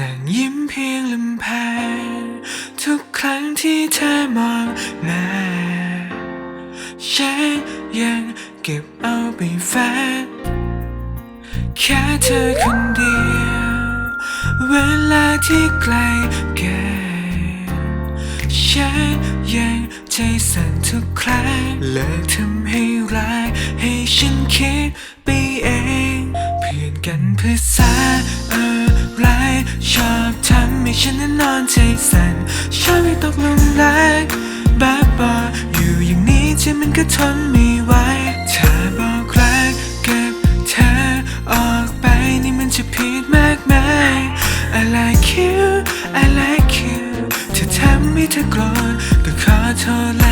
นั่งยิ้มเพียงลำพังทุกครั้งที่เธอมองมาฉันยังเก็บเอาไปฝันแค่เธอคนเดียว เวลาที่ไกลกันฉันยังใจสั่นทุกครั้งเลิกทำให้ร้ายให้ฉันคิดไปเอง ฉันนั้นนอนใจสั่นชอบให้ตกหลุมรักบ้าบออยู่อย่างนี้ใจมันก็ทนไม่ไหวเธอบอกรักกับเธอออกไปนี่มันจะผิดมากมาย I like you I like you เธอทำให้เธอโกรธก็ขอโทษ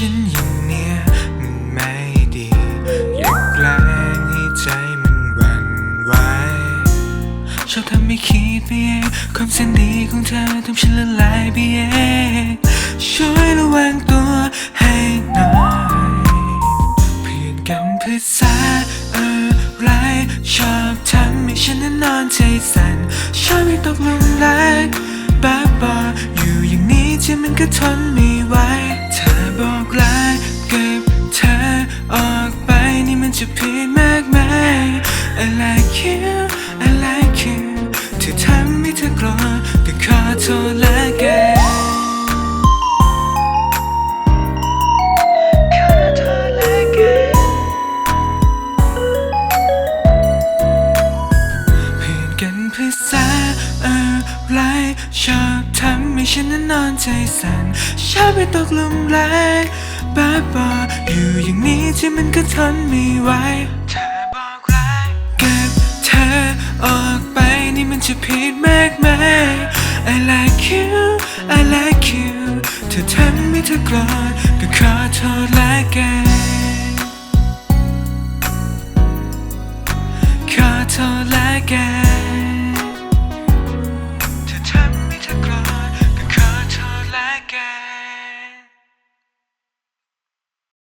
ฉันอยู่เนี่ยมันไม่ดี อย่าแกล้งให้ใจมันหวั่นไหวชอบทำให้คิดไปเองความเส้นดีของเธอทำฉันละลายไปเองช่วยระวังตัวให้หน่อยเพื่อนกันเพื่อสาอะไรชอบทำให้ฉันนั้นนอนใจสั่นชอบให้ตกลุมรัก you I like you เธอทำให้เธอโกรธก็ขอโทษละกันขอโทษละกันเพื่อนกันเพื่ออะไรชอบทำให้ฉันนั้นนอนใจสั่นชอบไปตกหลุมรักบ้าบออยู่อย่างนี้ที่มันก็ทนไม่ไหว จะผิดมากมาย I like you I like you เธอทำให้เธอโกรธก็ขอโทษละกันขอโทษละกันเธอทำให้เธอโกรธก็ขอโทษละกัน